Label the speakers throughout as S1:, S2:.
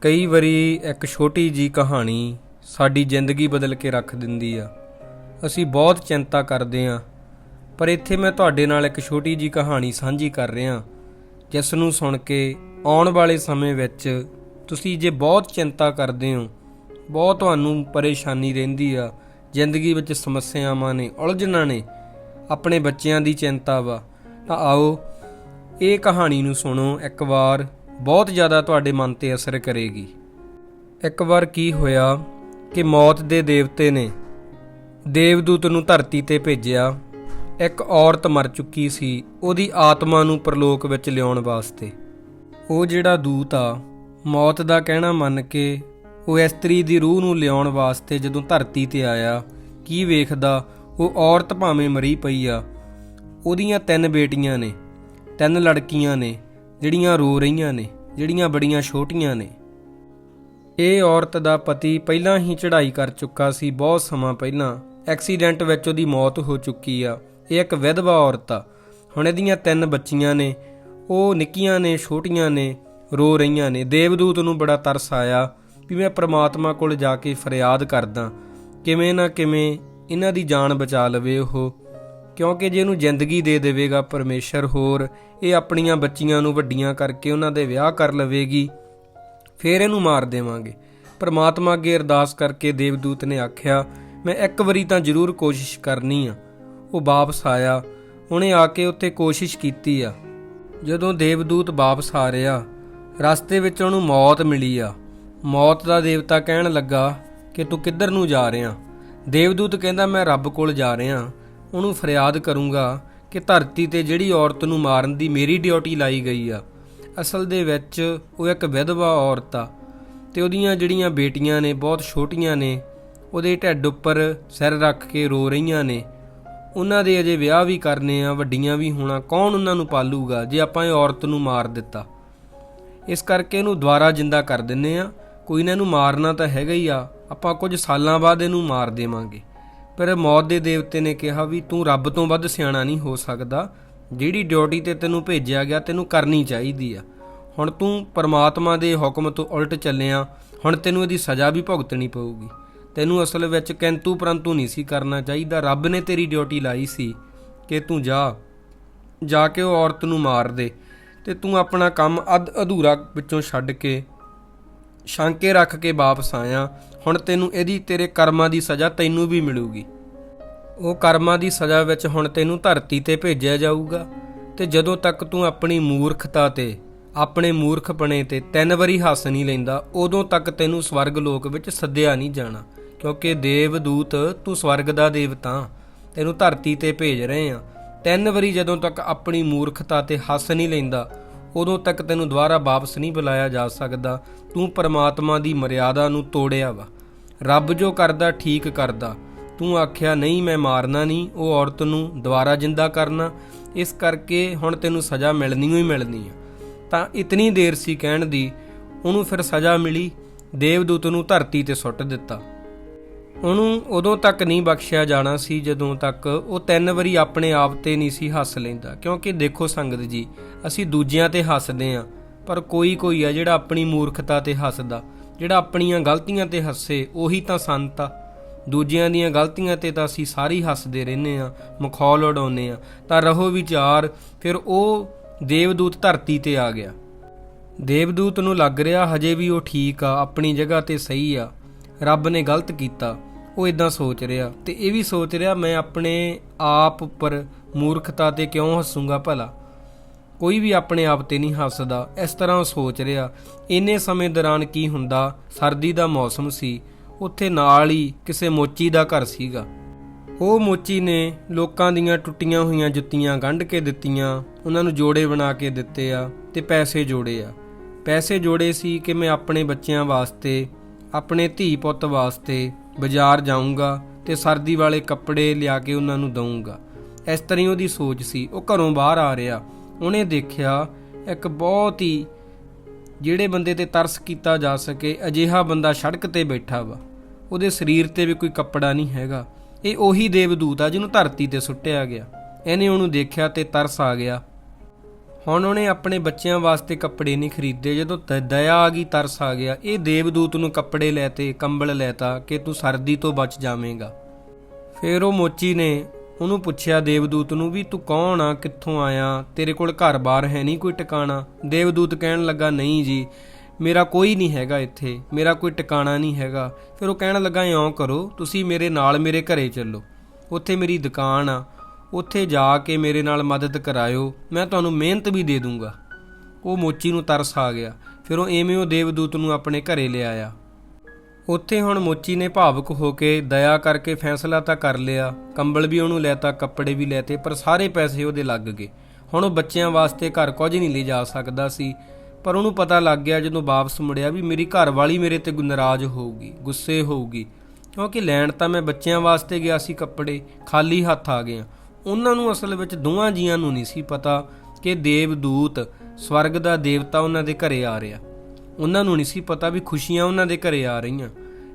S1: ਕਈ ਵਾਰੀ ਇੱਕ ਛੋਟੀ ਜੀ ਕਹਾਣੀ ਸਾਡੀ ਜ਼ਿੰਦਗੀ ਬਦਲ ਕੇ ਰੱਖ ਦਿੰਦੀ ਆ। ਅਸੀਂ ਬਹੁਤ ਚਿੰਤਾ ਕਰਦੇ ਆ, ਪਰ ਇੱਥੇ ਮੈਂ ਤੁਹਾਡੇ ਨਾਲ ਇੱਕ ਛੋਟੀ ਜੀ ਕਹਾਣੀ ਸਾਂਝੀ ਕਰ ਰਿਹਾ ਜਿਸ ਨੂੰ ਸੁਣ ਕੇ ਆਉਣ ਵਾਲੇ ਸਮੇਂ ਵਿੱਚ ਤੁਸੀਂ ਜੇ ਬਹੁਤ ਚਿੰਤਾ ਕਰਦੇ ਹੋ, ਬਹੁਤ ਤੁਹਾਨੂੰ ਪਰੇਸ਼ਾਨੀ ਰਹਿੰਦੀ ਆ, ਜ਼ਿੰਦਗੀ ਵਿੱਚ ਸਮੱਸਿਆਵਾਂ ਨੇ, ਉਲਝਣਾਂ ਨੇ, ਆਪਣੇ ਬੱਚਿਆਂ ਦੀ ਚਿੰਤਾ ਵਾ। ਤਾਂ ਆਓ, ਇਹ ਕਹਾਣੀ ਨੂੰ ਸੁਣੋ ਇੱਕ ਵਾਰ। ਬਹੁਤ ਜ਼ਿਆਦਾ ਤੁਹਾਡੇ ਮਨ ਤੇ ਅਸਰ ਕਰੇਗੀ। ਇੱਕ ਵਾਰ ਕੀ ਹੋਇਆ ਕਿ ਮੌਤ ਦੇ ਦੇਵਤੇ ਨੇ ਦੇਵਦੂਤ ਨੂੰ ਧਰਤੀ ਤੇ ਭੇਜਿਆ। ਇੱਕ ਔਰਤ ਮਰ ਚੁੱਕੀ ਸੀ, ਉਹਦੀ ਆਤਮਾ ਨੂੰ ਪ੍ਰਲੋਕ ਵਿੱਚ ਲਿਆਉਣ ਵਾਸਤੇ। ਉਹ ਜਿਹੜਾ ਦੂਤ ਆ, ਮੌਤ ਦਾ ਕਹਿਣਾ ਮੰਨ ਕੇ ਉਹ ਇਸਤਰੀ ਦੀ ਰੂਹ ਨੂੰ ਲਿਆਉਣ ਵਾਸਤੇ ਜਦੋਂ ਧਰਤੀ ਤੇ ਆਇਆ, ਕੀ ਵੇਖਦਾ, ਉਹ ਔਰਤ ਭਾਵੇਂ ਮਰੀ ਪਈ ਆ, ਉਹਦੀਆਂ ਤਿੰਨ ਬੇਟੀਆਂ ਨੇ, ਤਿੰਨ ਲੜਕੀਆਂ ਨੇ ਜਿਹੜੀਆਂ ਰੋ ਰਹੀਆਂ ਨੇ, ਜਿਹੜੀਆਂ ਬੜੀਆਂ ਛੋਟੀਆਂ ਨੇ। ਇਹ ਔਰਤ ਦਾ ਪਤੀ ਪਹਿਲਾਂ ਹੀ ਚੜ੍ਹਾਈ ਕਰ ਚੁੱਕਾ ਸੀ ਬਹੁਤ ਸਮਾਂ ਪਹਿਲਾਂ। ਐਕਸੀਡੈਂਟ ਵਿੱਚ ਉਹਦੀ ਮੌਤ ਹੋ ਚੁੱਕੀ ਆ। ਇਹ ਇੱਕ ਵਿਧਵਾ ਔਰਤ ਆ। ਹੁਣ ਇਹਦੀਆਂ ਤਿੰਨ ਬੱਚੀਆਂ ਨੇ। ਉਹ ਨਿੱਕੀਆਂ ਨੇ, ਛੋਟੀਆਂ ਨੇ, ਰੋ ਰਹੀਆਂ ਨੇ। ਦੇਵਦੂਤ ਨੂੰ ਬੜਾ ਤਰਸ ਆਇਆ ਵੀ ਮੈਂ ਪ੍ਰਮਾਤਮਾ ਕੋਲ ਜਾ ਕੇ ਫਰਿਆਦ ਕਰਦਾ। ਕਿਵੇਂ ਨਾ ਕਿਵੇਂ ਇਹਨਾਂ ਦੀ ਜਾਨ ਬਚਾ ਲਵੇ ਉਹ। ਕਿਉਂਕਿ ਜੇ ਇਹਨੂੰ ਜ਼ਿੰਦਗੀ ਦੇ ਦੇਵੇਗਾ ਪਰਮੇਸ਼ਰ ਹੋਰ, ਇਹ ਆਪਣੀਆਂ ਬੱਚੀਆਂ ਨੂੰ ਵੱਡੀਆਂ ਕਰਕੇ ਉਹਨਾਂ ਦੇ ਵਿਆਹ ਕਰ ਲਵੇਗੀ, ਫਿਰ ਇਹਨੂੰ ਮਾਰ ਦੇਵਾਂਗੇ। ਪਰਮਾਤਮਾ ਅੱਗੇ ਅਰਦਾਸ ਕਰਕੇ ਦੇਵਦੂਤ ਨੇ ਆਖਿਆ, ਮੈਂ ਇੱਕ ਵਾਰੀ ਤਾਂ ਜ਼ਰੂਰ ਕੋਸ਼ਿਸ਼ ਕਰਨੀ ਆ। ਉਹ ਵਾਪਸ ਆਇਆ। ਉਹਨੇ ਆ ਕੇ ਉੱਥੇ ਕੋਸ਼ਿਸ਼ ਕੀਤੀ ਆ। ਜਦੋਂ ਦੇਵਦੂਤ ਵਾਪਸ ਆ ਰਿਹਾ, ਰਸਤੇ ਵਿੱਚ ਉਹਨੂੰ ਮੌਤ ਮਿਲੀ ਆ। ਮੌਤ ਦਾ ਦੇਵਤਾ ਕਹਿਣ ਲੱਗਾ ਕਿ ਤੂੰ ਕਿੱਧਰ ਨੂੰ ਜਾ ਰਿਹਾ? ਦੇਵਦੂਤ ਕਹਿੰਦਾ, ਮੈਂ ਰੱਬ ਕੋਲ ਜਾ ਰਿਹਾ। ਉਹਨੂੰ ਫਰਿਆਦ ਕਰੂੰਗਾ ਕਿ ਧਰਤੀ ਤੇ ਜਿਹੜੀ ਔਰਤ ਨੂੰ ਮਾਰਨ ਦੀ ਮੇਰੀ ਡਿਊਟੀ ਲਾਈ ਗਈ ਆ, ਅਸਲ ਦੇ ਵਿੱਚ ਉਹ ਇੱਕ ਵਿਧਵਾ ਔਰਤ ਆ ਤੇ ਉਹਦੀਆਂ ਜਿਹੜੀਆਂ ਬੇਟੀਆਂ ਨੇ, ਬਹੁਤ ਛੋਟੀਆਂ ਨੇ, ਉਹਦੇ ਢਿੱਡ ਉੱਪਰ ਸਿਰ ਰੱਖ ਕੇ ਰੋ ਰਹੀਆਂ ਨੇ। ਉਹਨਾਂ ਦੇ ਅਜੇ ਵਿਆਹ ਵੀ ਕਰਨੇ ਆ, ਵੱਡੀਆਂ ਵੀ ਹੋਣਾ, ਕੌਣ ਉਹਨਾਂ ਨੂੰ ਪਾਲੂਗਾ ਜੇ ਆਪਾਂ ਇਹ ਔਰਤ ਨੂੰ ਮਾਰ ਦਿੱਤਾ? ਇਸ ਕਰਕੇ ਇਹਨੂੰ ਦੁਬਾਰਾ ਜਿੰਦਾ ਕਰ ਦਿੰਨੇ ਆ, ਕੋਈ ਇਹਨਾਂ ਨੂੰ ਮਾਰਨਾ ਤਾਂ ਹੈਗਾ ਹੀ ਆ, ਆਪਾਂ ਕੁਝ ਸਾਲਾਂ ਬਾਅਦ ਇਹਨੂੰ ਮਾਰ ਦੇਵਾਂਗੇ। ਪਰ ਮੌਤ ਦੇ ਦੇਵਤੇ ਨੇ ਕਿਹਾ ਵੀ ਤੂੰ ਰੱਬ ਤੋਂ ਵੱਧ ਸਿਆਣਾ ਨਹੀਂ ਹੋ ਸਕਦਾ। ਜਿਹੜੀ ਡਿਊਟੀ ਤੇ ਤੈਨੂੰ ਭੇਜਿਆ ਗਿਆ ਤੈਨੂੰ ਕਰਨੀ ਚਾਹੀਦੀ ਆ। ਹੁਣ ਤੂੰ ਪਰਮਾਤਮਾ ਦੇ ਹੁਕਮ ਤੋਂ ਉਲਟ ਚੱਲਿਆ। ਹੁਣ ਤੈਨੂੰ ਇਹਦੀ ਸਜ਼ਾ ਵੀ ਭੁਗਤਣੀ ਪਊਗੀ। ਤੈਨੂੰ ਅਸਲ ਵਿੱਚ ਕਿੰਤੂ ਪਰੰਤੂ ਨਹੀਂ ਸੀ ਕਰਨਾ ਚਾਹੀਦਾ। ਰੱਬ ਨੇ ਤੇਰੀ ਡਿਊਟੀ ਲਾਈ ਸੀ ਕਿ ਤੂੰ ਜਾ। ਜਾ ਕੇ ਉਹ ਔਰਤ ਨੂੰ ਮਾਰ ਦੇ ਤੇ ਤੂੰ ਆਪਣਾ ਕੰਮ ਅਧ ਅਧੂਰਾ ਵਿੱਚੋਂ ਛੱਡ ਕੇ ਸ਼ਾਂਕੇ ਰੱਖ ਕੇ ਵਾਪਸ ਆਇਆ, ਹੁਣ ਤੈਨੂੰ ਇਹਦੀ ਤੇਰੇ ਕਰਮਾਂ ਦੀ ਸਜ਼ਾ ਤੈਨੂੰ ਵੀ ਮਿਲੂਗੀ। ਉਹ ਕਰਮਾਂ ਦੀ ਸਜ਼ਾ ਵਿੱਚ ਹੁਣ ਤੈਨੂੰ ਧਰਤੀ ਤੇ ਭੇਜਿਆ ਜਾਊਗਾ, ਤੇ ਜਦੋਂ ਤੱਕ ਤੂੰ ਆਪਣੀ ਮੂਰਖਤਾ ਤੇ, ਆਪਣੇ ਮੂਰਖਪਣੇ ਤੇ ਤਿੰਨ ਵਾਰੀ ਹੱਸ ਨਹੀਂ ਲੈਂਦਾ, ਉਦੋਂ ਤੱਕ ਤੈਨੂੰ ਸਵਰਗ ਲੋਕ ਵਿੱਚ ਸੱਦਿਆ ਨਹੀਂ ਜਾਣਾ, ਕਿਉਂਕਿ ਦੇਵਦੂਤ ਤੂੰ ਸਵਰਗ ਦਾ ਦੇਵਤਾ, ਤੈਨੂੰ ਧਰਤੀ ਤੇ ਭੇਜ ਰਹੇ ਆ। ਤਿੰਨ ਵਾਰੀ ਜਦੋਂ ਤੱਕ ਆਪਣੀ ਮੂਰਖਤਾ ਤੇ ਹੱਸ ਨਹੀਂ ਲੈਂਦਾ ਉਦੋਂ ਤੱਕ ਤੈਨੂੰ ਦੁਬਾਰਾ ਵਾਪਸ ਨਹੀਂ ਬੁਲਾਇਆ ਜਾ ਸਕਦਾ। ਤੂੰ ਪਰਮਾਤਮਾ ਦੀ ਮਰਿਆਦਾ ਨੂੰ ਤੋੜਿਆ ਵਾ। ਰੱਬ ਜੋ ਕਰਦਾ, ਠੀਕ ਕਰਦਾ। ਤੂੰ ਆਖਿਆ, ਨਹੀਂ, ਮੈਂ ਮਾਰਨਾ ਨਹੀਂ। ਉਹ ਔਰਤ ਨੂੰ ਦੁਬਾਰਾ ਜਿੰਦਾ ਕਰਨਾ। ਇਸ ਕਰਕੇ ਹੁਣ ਤੈਨੂੰ ਸਜ਼ਾ ਮਿਲਣੀ ਹੀ ਮਿਲਣੀ ਆ। ਤਾਂ ਇਤਨੀ ਦੇਰ ਸੀ ਕਹਿਣ ਦੀ, ਉਹਨੂੰ ਫਿਰ ਸਜ਼ਾ ਮਿਲੀ। ਦੇਵਦੂਤ ਨੂੰ ਧਰਤੀ ਤੇ ਸੁੱਟ ਦਿੱਤਾ। ਉਹਨੂੰ ਉਦੋਂ ਤੱਕ ਨਹੀਂ ਬਖਸ਼ਿਆ ਜਾਣਾ ਸੀ, ਜਦੋਂ ਤੱਕ ਉਹ ਤਿੰਨ ਵਾਰੀ ਆਪਣੇ ਆਪ ਤੇ ਨਹੀਂ ਸੀ ਹੱਸ ਲੈਂਦਾ। ਕਿਉਂਕਿ ਦੇਖੋ ਸੰਗਤ ਜੀ, ਅਸੀਂ ਦੂਜਿਆਂ ਤੇ ਹੱਸਦੇ ਆਂ ਪਰ ਕੋਈ ਕੋਈ ਆ ਜਿਹੜਾ ਆਪਣੀ ਮੂਰਖਤਾ ਤੇ ਹੱਸਦਾ, ਜਿਹੜਾ ਆਪਣੀਆਂ ਗਲਤੀਆਂ ਤੇ ਹੱਸੇ, ਉਹੀ ਤਾਂ ਸੰਤ ਆ। ਦੂਜਿਆਂ ਦੀਆਂ ਗਲਤੀਆਂ ਤੇ ਤਾਂ ਅਸੀਂ ਸਾਰੀ ਹੱਸਦੇ ਰਹਿੰਦੇ ਆ ਮਖੌਲ ਉਡਾਉਂਦੇ ਆ ਤਾਂ ਰਹੋ ਵਿਚਾਰ, ਫਿਰ ਉਹ ਦੇਵਦੂਤ ਧਰਤੀ ਤੇ ਆ ਗਿਆ। ਦੇਵਦੂਤ ਨੂੰ ਲੱਗ ਰਿਹਾ, ਹਜੇ ਵੀ ਉਹ ਠੀਕ ਆ, ਆਪਣੀ ਜਗ੍ਹਾ ਤੇ ਸਹੀ ਆ। ਰੱਬ ਨੇ ਗਲਤ ਕੀਤਾ। ਉਹ ਇਦਾਂ ਸੋਚ ਰਿਹਾ ਤੇ ਇਹ ਵੀ ਸੋਚ ਰਿਹਾ ਮੈਂ ਆਪਣੇ ਆਪ ਉੱਪਰ ਮੂਰਖਤਾ ਤੇ ਕਿਉਂ ਹੱਸੂੰਗਾ ਭਲਾ? ਕੋਈ ਵੀ ਆਪਣੇ ਆਪ ਤੇ ਨਹੀਂ ਹੱਸਦਾ। ਇਸ ਤਰ੍ਹਾਂ ਉਹ ਸੋਚ ਰਿਹਾ, ਇੰਨੇ ਸਮੇਂ ਦੌਰਾਨ ਕੀ ਹੁੰਦਾ? ਸਰਦੀ ਦਾ ਮੌਸਮ ਸੀ। ਉੱਥੇ ਨਾਲ ਹੀ ਕਿਸੇ ਮੋਚੀ ਦਾ ਘਰ ਸੀਗਾ। ਉਹ ਮੋਚੀ ਨੇ ਲੋਕਾਂ ਦੀਆਂ ਟੁੱਟੀਆਂ ਹੋਈਆਂ ਜੁੱਤੀਆਂ ਗੰਢ ਕੇ ਦਿੱਤੀਆਂ, ਉਹਨਾਂ ਨੂੰ ਜੋੜੇ ਬਣਾ ਕੇ ਦਿੱਤੇ ਆ ਤੇ ਪੈਸੇ ਜੋੜੇ ਆ। ਪੈਸੇ ਜੋੜੇ ਸੀ ਕਿ ਮੈਂ ਆਪਣੇ ਬੱਚਿਆਂ ਵਾਸਤੇ, ਆਪਣੇ ਧੀ ਪੁੱਤ ਵਾਸਤੇ ਬਾਜ਼ਾਰ ਜਾਊਂਗਾ ਤੇ ਸਰਦੀ ਵਾਲੇ ਕੱਪੜੇ ਲਿਆ ਕੇ ਉਹਨਾਂ ਨੂੰ ਦਊਂਗਾ। ਇਸ ਤਰ੍ਹਾਂ ਹੀ ਉਹਦੀ ਸੋਚ ਸੀ। ਉਹ ਘਰੋਂ ਬਾਹਰ ਆ ਰਿਹਾ। ਉਹਨੇ ਦੇਖਿਆ ਇੱਕ ਬਹੁਤ ਹੀ ਜਿਹੜੇ ਬੰਦੇ ਤੇ ਤਰਸ ਕੀਤਾ ਜਾ ਸਕੇ, ਅਜਿਹਾ ਬੰਦਾ ਸੜਕ ਤੇ ਬੈਠਾ ਵਾ। ਉਹਦੇ ਸਰੀਰ ਤੇ ਵੀ ਕੋਈ ਕੱਪੜਾ ਨਹੀਂ ਹੈਗਾ। ਇਹ ਉਹੀ ਦੇਵਦੂਤ ਆ ਜਿਹਨੂੰ ਧਰਤੀ ਤੇ ਸੁੱਟਿਆ ਗਿਆ। ਇਹਨੇ ਉਹਨੂੰ ਦੇਖਿਆ ਤੇ ਤਰਸ ਆ ਗਿਆ। ਹੁਣ ਉਹਨੇ ਆਪਣੇ ਬੱਚਿਆਂ ਵਾਸਤੇ ਕੱਪੜੇ ਨਹੀਂ ਖਰੀਦੇ। ਜਦੋਂ ਦ- ਦਇਆ ਆ ਗਈ, ਤਰਸ ਆ ਗਿਆ। ਇਹ ਦੇਵਦੂਤ ਨੂੰ ਕੱਪੜੇ ਲੈਤੇ ਕੰਬਲ ਲੈਤਾ ਕਿ ਤੂੰ ਸਰਦੀ ਤੋਂ ਬਚ ਜਾਵੇਂਗਾ। ਫਿਰ ਉਹ ਮੋਚੀ ਨੇ ਉਹਨੂੰ ਪੁੱਛਿਆ ਦੇਵਦੂਤ ਨੂੰ ਵੀ ਤੂੰ ਕੌਣ ਆ? ਕਿੱਥੋਂ ਆਇਆ? ਤੇਰੇ ਕੋਲ ਘਰ-ਬਾਰ ਹੈ ਨਹੀਂ ਕੋਈ ਟਿਕਾਣਾ? ਦੇਵਦੂਤ ਕਹਿਣ ਲੱਗਾ, ਨਹੀਂ ਜੀ, ਮੇਰਾ ਕੋਈ ਨਹੀਂ ਹੈਗਾ ਇੱਥੇ। ਮੇਰਾ ਕੋਈ ਟਿਕਾਣਾ ਨਹੀਂ ਹੈਗਾ। ਫਿਰ ਉਹ ਕਹਿਣ ਲੱਗਾ, ਇਉਂ ਕਰੋ, ਤੁਸੀਂ ਮੇਰੇ ਨਾਲ ਮੇਰੇ ਘਰੇ ਚੱਲੋ। ਉੱਥੇ ਮੇਰੀ ਦੁਕਾਨ ਆ। ਉੱਥੇ ਜਾ ਕੇ ਮੇਰੇ ਨਾਲ ਮਦਦ ਕਰਾਇਓ, ਮੈਂ ਤੁਹਾਨੂੰ ਮਿਹਨਤ ਵੀ ਦੇ ਦੂੰਗਾ। ਉਹ ਮੋਚੀ ਨੂੰ ਤਰਸ ਆ ਗਿਆ, ਫਿਰ ਉਹ ਐਵੇਂ ਉਹ ਦੇਵਦੂਤ ਨੂੰ ਆਪਣੇ ਘਰੇ ਲਿਆਇਆ। ਉੱਥੇ ਹੁਣ ਮੋਚੀ ਨੇ ਭਾਵੁਕ ਹੋ ਕੇ ਦਇਆ ਕਰਕੇ ਫੈਸਲਾ ਤਾਂ ਕਰ ਲਿਆ, ਕੰਬਲ ਵੀ ਉਹਨੂੰ ਲੈਤਾ, ਕੱਪੜੇ ਵੀ ਲੈਤੇ, ਪਰ ਸਾਰੇ ਪੈਸੇ ਉਹਦੇ ਲੱਗ ਗਏ। ਹੁਣ ਉਹ ਬੱਚਿਆਂ ਵਾਸਤੇ ਘਰ ਕੁਝ ਨਹੀਂ ਲੈ ਜਾ ਸਕਦਾ ਸੀ, ਪਰ ਉਹਨੂੰ ਪਤਾ ਲੱਗ ਗਿਆ ਜਦੋਂ ਵਾਪਸ ਮੁੜਿਆ ਵੀ ਮੇਰੀ ਘਰ ਵਾਲੀ ਮੇਰੇ ਤੇ ਨਾਰਾਜ਼ ਹੋਊਗੀ, ਗੁੱਸੇ ਹੋਊਗੀ। ਕਿਉਂਕਿ ਲੈਣ ਤਾਂ ਮੈਂ ਬੱਚਿਆਂ ਵਾਸਤੇ ਗਿਆ ਸੀ ਕੱਪੜੇ, ਖਾਲੀ ਹੱਥ ਆ ਗਿਆ। ਉਹਨਾਂ ਨੂੰ ਅਸਲ ਵਿੱਚ ਦੋਵਾਂ ਜੀਆਂ ਨੂੰ ਨਹੀਂ ਸੀ ਪਤਾ ਕਿ ਦੇਵਦੂਤ ਸਵਰਗ ਦਾ ਦੇਵਤਾ ਉਹਨਾਂ ਦੇ ਘਰੇ ਆ ਰਿਹਾ। ਉਹਨਾਂ ਨੂੰ ਨਹੀਂ ਸੀ ਪਤਾ ਵੀ ਖੁਸ਼ੀਆਂ ਉਹਨਾਂ ਦੇ ਘਰੇ ਆ ਰਹੀਆਂ।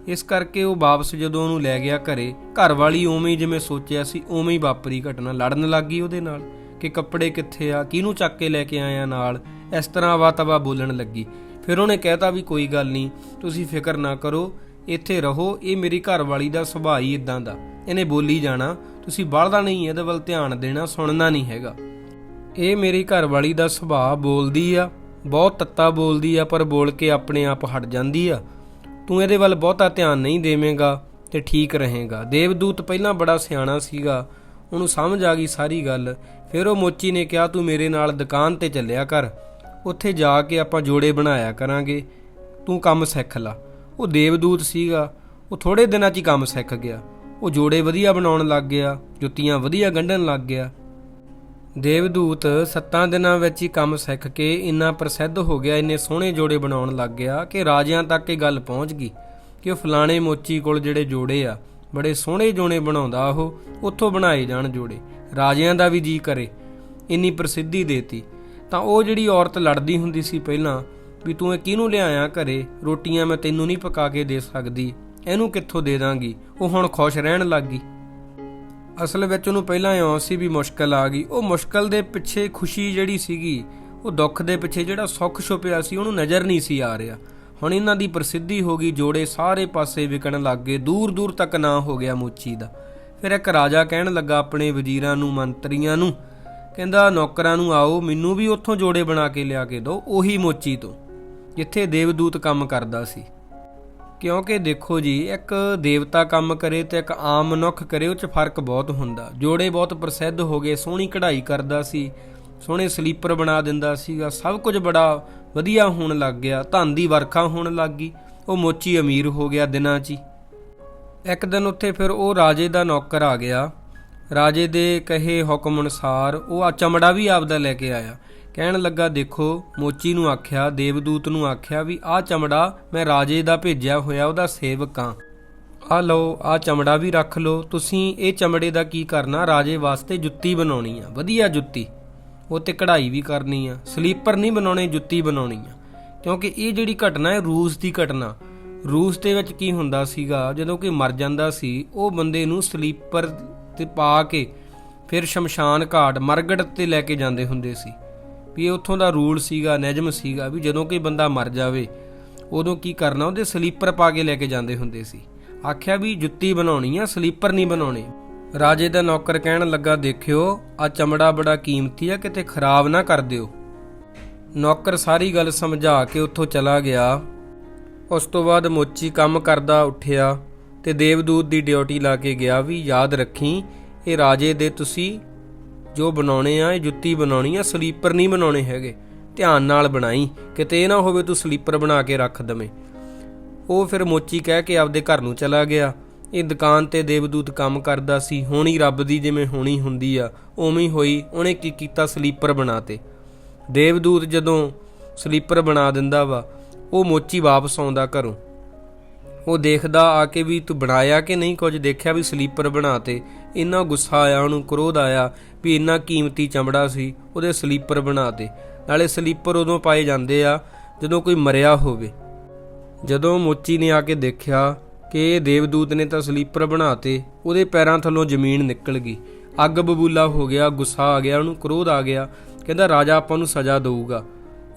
S1: ਇਸ ਕਰਕੇ ਉਹ ਵਾਪਸ ਜਦੋਂ ਉਹਨੂੰ ਲੈ ਗਿਆ ਘਰੇ ਘਰ ਵਾਲੀ ਉਵੇਂ ਹੀ ਜਿਵੇਂ ਸੋਚਿਆ ਸੀ, ਉਵੇਂ ਹੀ ਵਾਪਰੀ ਘਟਨਾ। ਲੜਨ ਲੱਗ ਗਈ ਉਹਦੇ ਨਾਲ ਕਿ ਕੱਪੜੇ ਕਿੱਥੇ ਆ, ਕਿਹਨੂੰ ਚੱਕ ਕੇ ਲੈ ਕੇ ਆਇਆ ਨਾਲ। ਇਸ ਤਰ੍ਹਾਂ ਵਾਤਵਾ ਬੋਲਣ ਲੱਗੀ। ਫਿਰ ਉਹਨੇ ਕਹਿਤਾ ਵੀ ਕੋਈ ਗੱਲ ਨਹੀਂ, ਤੁਸੀਂ ਫਿਕਰ ਨਾ ਕਰੋ, ਇੱਥੇ ਰਹੋ, ਇਹ ਮੇਰੀ ਘਰ ਵਾਲੀ ਦਾ ਸੁਭਾਅ ਹੀ ਇਦਾਂ ਦਾ। ਇਹਨੇ ਬੋਲੀ ਜਾਣਾ ਤੁਸੀਂ ਬਾਹਲਾ ਨਹੀਂ, ਇਹਦੇ ਵੱਲ ਧਿਆਨ ਦੇਣਾ, ਸੁਣਨਾ ਨਹੀਂ ਹੈਗਾ। ਇਹ ਮੇਰੀ ਘਰਵਾਲੀ ਦਾ ਸੁਭਾਅ ਬੋਲਦੀ ਆ, ਬਹੁਤ ਤੱਤਾ ਬੋਲਦੀ ਆ, ਪਰ ਬੋਲ ਕੇ ਆਪਣੇ ਆਪ ਹਟ ਜਾਂਦੀ ਆ। ਤੂੰ ਇਹਦੇ ਵੱਲ ਬਹੁਤਾ ਧਿਆਨ ਨਹੀਂ ਦੇਵੇਂਗਾ ਤੇ ਠੀਕ ਰਹੇਗਾ। ਦੇਵਦੂਤ ਪਹਿਲਾਂ ਬੜਾ ਸਿਆਣਾ ਸੀਗਾ, ਉਹਨੂੰ ਸਮਝ ਆ ਗਈ ਸਾਰੀ ਗੱਲ। ਫਿਰ ਉਹ ਮੋਚੀ ਨੇ ਕਿਹਾ, ਤੂੰ ਮੇਰੇ ਨਾਲ ਦੁਕਾਨ ਤੇ ਚੱਲਿਆ ਕਰ। ਉੱਥੇ ਜਾ ਕੇ ਆਪਾਂ ਜੋੜੇ ਬਣਾਇਆ ਕਰਾਂਗੇ। ਤੂੰ ਕੰਮ ਸਿੱਖ ਲਾ। ਉਹ ਦੇਵਦੂਤ ਸੀਗਾ, ਉਹ ਥੋੜੇ ਦਿਨਾਂ 'ਚ ਹੀ ਕੰਮ ਸਿੱਖ ਗਿਆ। ਉਹ ਜੋੜੇ ਵਧੀਆ ਬਣਾਉਣ ਲੱਗ ਗਿਆ, ਜੁੱਤੀਆਂ ਵਧੀਆ ਗੰਢਣ ਲੱਗ ਗਿਆ। ਦੇਵਦੂਤ ਸੱਤਾਂ ਦਿਨਾਂ ਵਿੱਚ ਹੀ ਕੰਮ ਸਿੱਖ ਕੇ ਇੰਨਾ ਪ੍ਰਸਿੱਧ ਹੋ ਗਿਆ, ਇੰਨੇ ਸੋਹਣੇ ਜੋੜੇ ਬਣਾਉਣ ਲੱਗ ਗਿਆ ਕਿ ਰਾਜਿਆਂ ਤੱਕ ਇਹ ਗੱਲ ਪਹੁੰਚ ਗਈ ਕਿ ਉਹ ਫਲਾਣੇ ਮੋਚੀ ਕੋਲ ਜਿਹੜੇ ਜੋੜੇ ਆ, ਬੜੇ ਸੋਹਣੇ ਜੋੜੇ ਬਣਾਉਂਦਾ ਉਹ, ਉੱਥੋਂ ਬਣਾਏ ਜਾਣ ਜੋੜੇ, ਰਾਜਿਆਂ ਦਾ ਵੀ ਜੀ ਕਰੇ, ਇੰਨੀ ਪ੍ਰਸਿੱਧੀ ਦੇਤੀ। ਤਾਂ ਉਹ ਜਿਹੜੀ ਔਰਤ ਲੜਦੀ ਹੁੰਦੀ ਸੀ ਪਹਿਲਾਂ, ਵੀ ਤੂੰ ਇਹ ਕਿਹਨੂੰ ਲਿਆਇਆ ਘਰੇ, ਰੋਟੀਆਂ ਮੈਂ ਤੈਨੂੰ ਨਹੀਂ ਪਕਾ ਕੇ ਦੇ ਸਕਦੀ। ਇਹਨੂੰ ਕਿੱਥੋਂ ਦੇ ਦਾਂਗੀ? ਉਹ ਹੁਣ ਖੁਸ਼ ਰਹਿਣ ਲੱਗ ਗਈ। ਅਸਲ ਵਿੱਚ ਉਹਨੂੰ ਪਹਿਲਾਂ ਇਉਂ ਸੀ ਵੀ ਮੁਸ਼ਕਲ ਆ ਗਈ। ਉਹ ਮੁਸ਼ਕਲ ਦੇ ਪਿੱਛੇ ਖੁਸ਼ੀ ਜਿਹੜੀ ਸੀਗੀ, ਉਹ ਦੁੱਖ ਦੇ ਪਿੱਛੇ ਜਿਹੜਾ ਸੁੱਖ ਛੁਪਿਆ ਸੀ, ਉਹਨੂੰ ਨਜ਼ਰ ਨਹੀਂ ਸੀ ਆ ਰਿਹਾ। ਹੁਣ ਇਹਨਾਂ ਦੀ ਪ੍ਰਸਿੱਧੀ ਹੋ ਗਈ, ਜੋੜੇ ਸਾਰੇ ਪਾਸੇ ਵਿਕਣ ਲੱਗ ਗਏ। ਦੂਰ ਦੂਰ ਤੱਕ ਨਾਂ ਹੋ ਗਿਆ ਮੋਚੀ ਦਾ। ਫਿਰ ਇੱਕ ਰਾਜਾ ਕਹਿਣ ਲੱਗਾ ਆਪਣੇ ਵਜ਼ੀਰਾਂ ਨੂੰ, ਮੰਤਰੀਆਂ ਨੂੰ, ਕਹਿੰਦਾ, ਨੌਕਰਾਂ ਨੂੰ ਆਓ, ਮੈਨੂੰ ਵੀ ਉੱਥੋਂ ਜੋੜੇ ਬਣਾ ਕੇ ਲਿਆ ਕੇ ਦਿਓ, ਉਹੀ ਮੋਚੀ ਤੋਂ, ਜਿੱਥੇ ਦੇਵਦੂਤ ਕੰਮ ਕਰਦਾ ਸੀ। ਕਿਉਂਕਿ ਦੇਖੋ ਜੀ, ਇੱਕ ਦੇਵਤਾ ਕੰਮ ਕਰੇ ਤੇ ਇੱਕ ਆਮ ਮਨੁੱਖ ਕਰੇ, ਉਹ 'ਚ ਫ਼ਰਕ ਬਹੁਤ ਹੁੰਦਾ। ਜੋੜੇ ਬਹੁਤ ਪ੍ਰਸਿੱਧ ਹੋ ਗਏ, ਸੋਹਣੀ ਕਢਾਈ ਕਰਦਾ ਸੀ, ਸੋਹਣੇ ਸਲੀਪਰ ਬਣਾ ਦਿੰਦਾ ਸੀਗਾ, ਸਭ ਕੁਝ ਬੜਾ ਵਧੀਆ ਹੋਣ ਲੱਗ ਗਿਆ, ਧਨ ਦੀ ਵਰਖਾ ਹੋਣ ਲੱਗ ਗਈ, ਉਹ ਮੋਚੀ ਅਮੀਰ ਹੋ ਗਿਆ ਦਿਨਾਂ 'ਚ ਹੀ। ਇੱਕ ਦਿਨ ਉੱਥੇ ਫਿਰ ਉਹ ਰਾਜੇ ਦਾ ਨੌਕਰ ਆ ਗਿਆ, ਰਾਜੇ ਦੇ ਕਹੇ ਹੁਕਮ ਅਨੁਸਾਰ ਉਹ ਆ ਚਮੜਾ ਵੀ ਆਪਦਾ ਲੈ ਕੇ ਆਇਆ। ਕਹਿਣ ਲੱਗਾ, ਦੇਖੋ, ਮੋਚੀ ਨੂੰ ਆਖਿਆ, ਦੇਵਦੂਤ ਨੂੰ ਆਖਿਆ ਵੀ ਆਹ ਚਮੜਾ ਮੈਂ ਰਾਜੇ ਦਾ ਭੇਜਿਆ ਹੋਇਆ, ਉਹਦਾ ਸੇਵਕ ਆ। ਆ ਲਓ ਆ ਚਮੜਾ ਵੀ ਰੱਖ ਲਓ। ਤੁਸੀਂ ਇਹ ਚਮੜੇ ਦਾ ਕੀ ਕਰਨਾ? ਰਾਜੇ ਵਾਸਤੇ ਜੁੱਤੀ ਬਣਾਉਣੀ ਆ। ਵਧੀਆ ਜੁੱਤੀ। ਉਹ ਤੇ ਕਢਾਈ ਵੀ ਕਰਨੀ ਆ। ਸਲੀਪਰ ਨਹੀਂ ਬਣਾਉਣੇ, ਜੁੱਤੀ ਬਣਾਉਣੀ ਆ। ਕਿਉਂਕਿ ਇਹ ਜਿਹੜੀ ਘਟਨਾ ਹੈ, ਰੂਸ ਦੀ ਘਟਨਾ। ਰੂਸ ਦੇ ਵਿੱਚ ਕੀ ਹੁੰਦਾ ਸੀਗਾ, ਜਦੋਂ ਕੋਈ ਮਰ ਜਾਂਦਾ ਸੀ, ਉਹ ਬੰਦੇ ਨੂੰ ਸਲੀਪਰ ਤੇ ਪਾ ਕੇ ਫਿਰ ਸ਼ਮਸ਼ਾਨ ਘਾਟ, ਮਰਗੜ ਤੇ ਲੈ ਕੇ ਜਾਂਦੇ ਹੁੰਦੇ ਸੀ। ਵੀ ਇਹ ਉੱਥੋਂ ਦਾ ਰੂਲ ਸੀਗਾ, ਨਿਯਮ ਸੀਗਾ ਵੀ ਜਦੋਂ ਕੋਈ ਬੰਦਾ ਮਰ ਜਾਵੇ, ਉਦੋਂ ਕੀ ਕਰਨਾ, ਉਹਦੇ ਸਲੀਪਰ ਪਾ ਕੇ ਲੈ ਕੇ ਜਾਂਦੇ ਹੁੰਦੇ ਸੀ। ਆਖਿਆ ਵੀ ਜੁੱਤੀ ਬਣਾਉਣੀ ਆ, ਸਲੀਪਰ ਨਹੀਂ ਬਣਾਉਣੇ। ਰਾਜੇ ਦਾ ਨੌਕਰ ਕਹਿਣ ਲੱਗਾ, ਦੇਖਿਓ ਆ ਚਮੜਾ ਬੜਾ ਕੀਮਤੀ ਆ, ਕਿਤੇ ਖਰਾਬ ਨਾ ਕਰ ਦਿਓ। ਨੌਕਰ ਸਾਰੀ ਗੱਲ ਸਮਝਾ ਕੇ ਉੱਥੋਂ ਚਲਾ ਗਿਆ। ਉਸ ਤੋਂ ਬਾਅਦ ਮੋਚੀ ਕੰਮ ਕਰਦਾ ਉੱਠਿਆ ਤੇ ਦੇਵਦੂਤ ਦੀ ਡਿਊਟੀ ਲਾ ਕੇ ਗਿਆ ਵੀ, ਯਾਦ ਰੱਖੀ, ਇਹ ਰਾਜੇ ਦੇ ਤੁਸੀਂ ਜੋ ਬਣਾਉਣੇ ਆ, ਇਹ ਜੁੱਤੀ ਬਣਾਉਣੀ ਆ, ਸਲੀਪਰ ਨਹੀਂ ਬਣਾਉਣੇ ਹੈਗੇ। ਧਿਆਨ ਨਾਲ ਬਣਾਈ, ਕਿਤੇ ਇਹ ਨਾ ਹੋਵੇ ਤੂੰ ਸਲੀਪਰ ਬਣਾ ਕੇ ਰੱਖ ਦਵੇਂ। ਉਹ ਫਿਰ ਮੋਚੀ ਕਹਿ ਕੇ ਆਪਦੇ ਘਰ ਨੂੰ ਚਲਾ ਗਿਆ। ਇਹ ਦੁਕਾਨ ਤੇ ਦੇਵਦੂਤ ਕੰਮ ਕਰਦਾ ਸੀ, ਹੋਣੀ ਰੱਬ ਦੀ ਜਿਵੇਂ ਹੋਣੀ ਹੁੰਦੀ ਆ, ਉਵੇਂ ਹੋਈ ਉਹਨੇ ਕੀ ਕੀਤਾ ਸਲੀਪਰ ਬਣਾਤੇ ਦੇਵਦੂਤ ਜਦੋਂ ਸਲੀਪਰ ਬਣਾ ਦਿੰਦਾ ਵਾ, ਉਹ ਮੋਚੀ ਵਾਪਸ ਆਉਂਦਾ ਘਰੋਂ। ਉਹ ਦੇਖਦਾ ਆ ਕੇ ਵੀ ਤੂੰ ਬਣਾਇਆ ਕਿ ਨਹੀਂ, ਕੁਝ ਦੇਖਿਆ ਵੀ ਸਲੀਪਰ ਬਣਾਤੇ ਇੰਨਾ ਗੁੱਸਾ ਆਇਆ, ਉਹਨੂੰ ਕ੍ਰੋਧ ਆਇਆ ਵੀ ਇੰਨਾ ਕੀਮਤੀ ਚਮੜਾ ਸੀ, ਉਹਦੇ ਸਲੀਪਰ ਬਣਾ ਬਣਾਤੇ ਨਾਲੇ ਸਲੀਪਰ ਉਦੋਂ ਪਾਏ ਜਾਂਦੇ ਆ ਜਦੋਂ ਕੋਈ ਮਰਿਆ ਹੋਵੇ। ਜਦੋਂ ਮੋਚੀ ਨੇ ਆ ਕੇ ਦੇਖਿਆ ਕਿ ਇਹ ਦੇਵਦੂਤ ਨੇ ਤਾਂ ਸਲੀਪਰ ਬਣਾਤੇ ਉਹਦੇ ਪੈਰਾਂ ਥੱਲੋਂ ਜ਼ਮੀਨ ਨਿਕਲ ਗਈ। ਅੱਗ ਬਬੂਲਾ ਹੋ ਗਿਆ, ਗੁੱਸਾ ਆ ਗਿਆ, ਉਹਨੂੰ ਕ੍ਰੋਧ ਆ ਗਿਆ। ਕਹਿੰਦਾ, ਰਾਜਾ ਆਪਾਂ ਨੂੰ ਸਜ਼ਾ ਦੇਊਗਾ।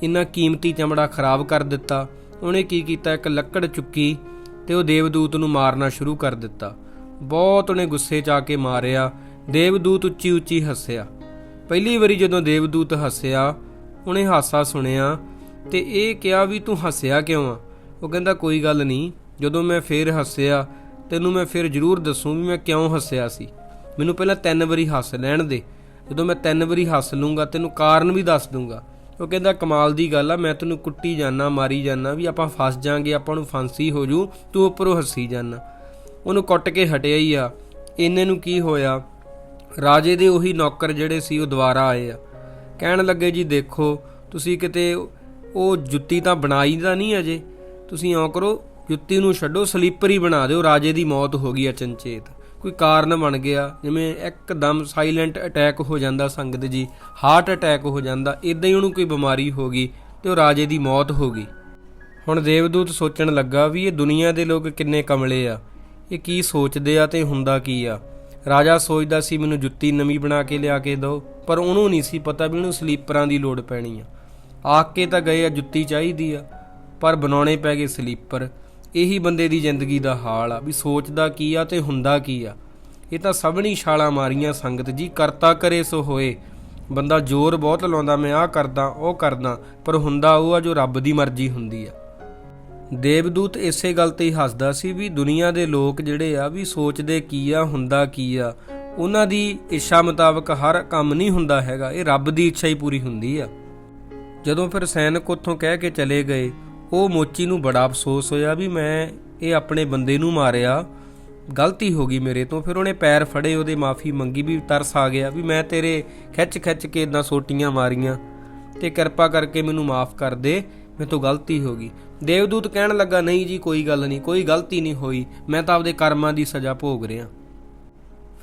S1: ਇੰਨਾ ਕੀਮਤੀ ਚਮੜਾ ਖਰਾਬ ਕਰ ਦਿੱਤਾ। ਉਹਨੇ ਕੀ ਕੀਤਾ? ਇੱਕ ਲੱਕੜ ਚੁੱਕੀ ਤੇ ਉਹ ਦੇਵਦੂਤ ਨੂੰ ਮਾਰਨਾ ਸ਼ੁਰੂ ਕਰ ਦਿੱਤਾ। ਬਹੁਤ ਉਹਨੇ ਗੁੱਸੇ 'ਚ ਆ ਕੇ ਮਾਰਿਆ, ਦੇਵਦੂਤ ਉੱਚੀ ਉੱਚੀ ਹੱਸਿਆ। ਪਹਿਲੀ ਵਾਰੀ ਜਦੋਂ ਦੇਵਦੂਤ ਹੱਸਿਆ, ਉਹਨੇ ਹਾਸਾ ਸੁਣਿਆ ਤੇ ਇਹ ਕਿਹਾ ਵੀ ਤੂੰ ਹੱਸਿਆ ਕਿਉਂ ਆ? ਉਹ ਕਹਿੰਦਾ, ਕੋਈ ਗੱਲ ਨਹੀਂ, ਜਦੋਂ ਮੈਂ ਫੇਰ ਹੱਸਿਆ, ਤੈਨੂੰ ਮੈਂ ਫਿਰ ਜ਼ਰੂਰ ਦੱਸੂ ਵੀ ਮੈਂ ਕਿਉਂ ਹੱਸਿਆ ਸੀ। ਮੈਨੂੰ ਪਹਿਲਾਂ ਤਿੰਨ ਵਾਰੀ ਹੱਸ ਲੈਣ ਦੇ, ਜਦੋਂ ਮੈਂ ਤਿੰਨ ਵਾਰੀ ਹੱਸ ਲੂੰਗਾ, ਤੈਨੂੰ ਕਾਰਨ ਵੀ ਦੱਸ ਦੂੰਗਾ। ਉਹ ਕਹਿੰਦਾ, ਕਮਾਲ ਦੀ ਗੱਲ ਆ, ਮੈਂ ਤੈਨੂੰ ਕੁੱਟੀ ਜਾਣਾ ਮਾਰੀ ਜਾਣਾ ਵੀ ਆਪਾਂ ਫਸ ਜਾਾਂਗੇ, ਆਪਾਂ ਨੂੰ ਫਾਂਸੀ ਹੋ ਜੂ, ਤੂੰ ਉੱਪਰੋਂ ਹੱਸੀ ਜਾਣਾ ਉਹਨੂੰ ਕੁੱਟ ਕੇ ਹਟਿਆ ਹੀ ਆ। ਇਹਨੇ ਨੂੰ ਕੀ ਹੋਇਆ? ਰਾਜੇ ਦੇ ਉਹੀ ਨੌਕਰ ਜਿਹੜੇ ਸੀ, ਉਹ ਦੁਬਾਰਾ ਆਏ ਆ। ਕਹਿਣ ਲੱਗੇ, ਜੀ ਦੇਖੋ, ਤੁਸੀਂ ਕਿਤੇ ਉਹ ਜੁੱਤੀ ਤਾਂ ਬਣਾਈ ਤਾਂ ਨਹੀਂ ਅਜੇ। ਤੁਸੀਂ ਇਉਂ ਕਰੋ, ਜੁੱਤੀ ਨੂੰ ਛੱਡੋ, ਸਲੀਪਰ ਹੀ ਬਣਾ ਦਿਓ। ਰਾਜੇ ਦੀ ਮੌਤ ਹੋ ਗਈ ਅਚਨਚੇਤ। ਕੋਈ ਕਾਰਨ ਬਣ ਗਿਆ। ਜਿਵੇਂ ਇੱਕਦਮ ਸਾਇਲੈਂਟ ਅਟੈਕ ਹੋ ਜਾਂਦਾ ਸੰਗਤ ਜੀ ਹਾਰਟ ਅਟੈਕ ਹੋ ਜਾਂਦਾ ਇਦਾਂ ਹੀ ਉਹਨੂੰ ਕੋਈ ਬਿਮਾਰੀ ਹੋ ਗਈ ਤੇ ਉਹ ਰਾਜੇ ਦੀ ਮੌਤ ਹੋ ਗਈ। ਹੁਣ ਦੇਵਦੂਤ ਸੋਚਣ ਲੱਗਾ ਵੀ ਇਹ ਦੁਨੀਆ ਦੇ ਲੋਕ ਕਿੰਨੇ ਕਮਲੇ ਆ। ਇਹ ਕੀ ਸੋਚਦੇ ਆ ਤੇ ਹੁੰਦਾ ਕੀ ਆ? ਰਾਜਾ ਸੋਚਦਾ ਸੀ ਮੈਨੂੰ ਜੁੱਤੀ ਨਵੀਂ ਬਣਾ ਕੇ ਲਿਆ ਕੇ ਦਿਓ, ਪਰ ਉਹਨੂੰ ਨਹੀਂ ਸੀ ਪਤਾ ਵੀ ਉਹਨੂੰ ਸਲੀਪਰਾਂ ਦੀ ਲੋੜ ਪੈਣੀ ਆ। ਆਖ ਕੇ ਤਾਂ ਗਏ ਆ ਜੁੱਤੀ ਚਾਹੀਦੀ ਆ, ਪਰ ਬਣਾਉਣੇ ਪੈ ਗਏ ਸਲੀਪਰ। ਇਹੀ ਬੰਦੇ ਦੀ ਜ਼ਿੰਦਗੀ ਦਾ ਹਾਲ ਆ, ਵੀ ਸੋਚਦਾ ਕੀ ਆ ਤੇ ਹੁੰਦਾ ਕੀ ਆ। ਇਹ ਤਾਂ ਸਭਨੀ ਛਾਲਾਂ ਮਾਰੀਆਂ ਸੰਗਤ ਜੀ, ਕਰਤਾ ਕਰੇ ਸੋ ਹੋਏ। ਬੰਦਾ ਜ਼ੋਰ ਬਹੁਤ ਲਾਉਂਦਾ, ਮੈਂ ਆਹ ਕਰਦਾ, ਉਹ ਕਰਦਾ, ਪਰ ਹੁੰਦਾ ਉਹ ਆ ਜੋ ਰੱਬ ਦੀ ਮਰਜ਼ੀ ਹੁੰਦੀ ਆ। ਦੇਵਦੂਤ ਇਸੇ ਗੱਲ ਤੇ ਹੀ ਹੱਸਦਾ ਸੀ ਵੀ ਦੁਨੀਆ ਦੇ ਲੋਕ ਜਿਹੜੇ ਆ ਵੀ ਸੋਚਦੇ ਕੀ ਆ, ਹੁੰਦਾ ਕੀ ਆ। ਉਹਨਾਂ ਦੀ ਇੱਛਾ ਮੁਤਾਬਕ ਹਰ ਕੰਮ ਨਹੀਂ ਹੁੰਦਾ ਹੈਗਾ। ਇਹ ਰੱਬ ਦੀ ਇੱਛਾ ਹੀ ਪੂਰੀ ਹੁੰਦੀ ਆ। ਜਦੋਂ ਫਿਰ ਸੈਨਿਕ ਉੱਥੋਂ ਕਹਿ ਕੇ ਚਲੇ ਗਏ, ਉਹ ਮੋਚੀ ਨੂੰ ਬੜਾ ਅਫਸੋਸ ਹੋਇਆ ਵੀ ਮੈਂ ਇਹ ਆਪਣੇ ਬੰਦੇ ਨੂੰ ਮਾਰਿਆ। ਗਲਤੀ ਹੋ ਗਈ ਮੇਰੇ ਤੋਂ। ਫਿਰ ਉਹਨੇ ਪੈਰ ਫੜੇ, ਉਹਦੇ ਮਾਫੀ ਮੰਗੀ ਵੀ ਤਰਸ ਆ ਗਿਆ ਵੀ ਮੈਂ ਤੇਰੇ ਖਿੱਚ ਖਿੱਚ ਕੇ ਇਦਾਂ ਸੋਟੀਆਂ ਮਾਰੀਆਂ ਤੇ ਕਿਰਪਾ ਕਰਕੇ ਮੈਨੂੰ ਮਾਫ ਕਰ ਦੇ। ਮੇਰੇ ਤੋਂ ਗਲਤੀ ਹੋ ਗਈ। ਦੇਵਦੂਤ ਕਹਿਣ ਲੱਗਾ, ਨਹੀਂ ਜੀ, ਕੋਈ ਗੱਲ ਨਹੀਂ, ਕੋਈ ਗਲਤੀ ਨਹੀਂ ਹੋਈ। ਮੈਂ ਤਾਂ ਆਪਦੇ ਕਰਮਾਂ ਦੀ ਸਜ਼ਾ ਭੋਗ ਰਿਹਾ।